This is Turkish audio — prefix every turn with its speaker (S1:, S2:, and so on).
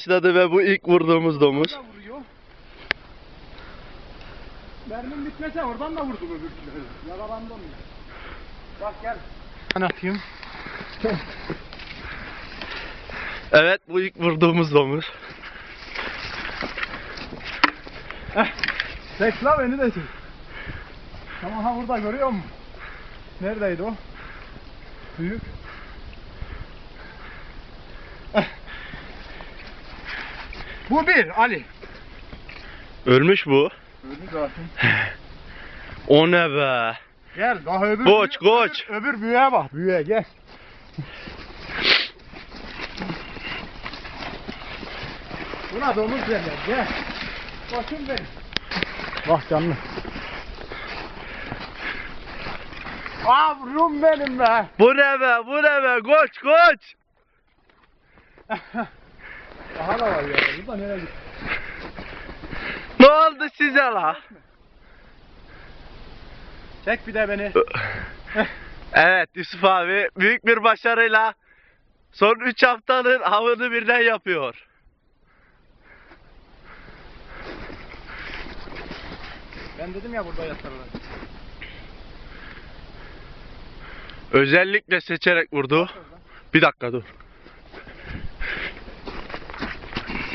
S1: Başladı ve bu ilk vurduğumuz domuz.
S2: Mermin bitmese oradan da vurdum öbürküleri. Yaralandı onu. Bak gel. Ben atayım.
S1: Evet bu ilk vurduğumuz domuz.
S2: Çek la beni de çek. Tamam ha burada görüyor musun? Neredeydi o? Büyük. Eh. Bu bir Ali.
S1: Ölmüş bu.
S2: Öldü zaten.
S1: O ne be?
S2: Gel daha öbür
S1: Koç,
S2: büyüğe-
S1: koç.
S2: Öbür, öbür büyüğe bak. Büyüğe gel. Buna domuz derler gel. Koçum benim. Bak canlı. Aa vurum benim be.
S1: Bu ne be? Bu ne be? Koç koç.
S2: Aha da var ya. Burada nereye gitti?
S1: Ne oldu size la?
S2: Çek bir de beni.
S1: Evet Yusuf abi büyük bir başarıyla son 3 haftanın avını birden yapıyor.
S2: Ben dedim ya burada yatarlar.
S1: Özellikle seçerek vurdu. Bir dakika dur.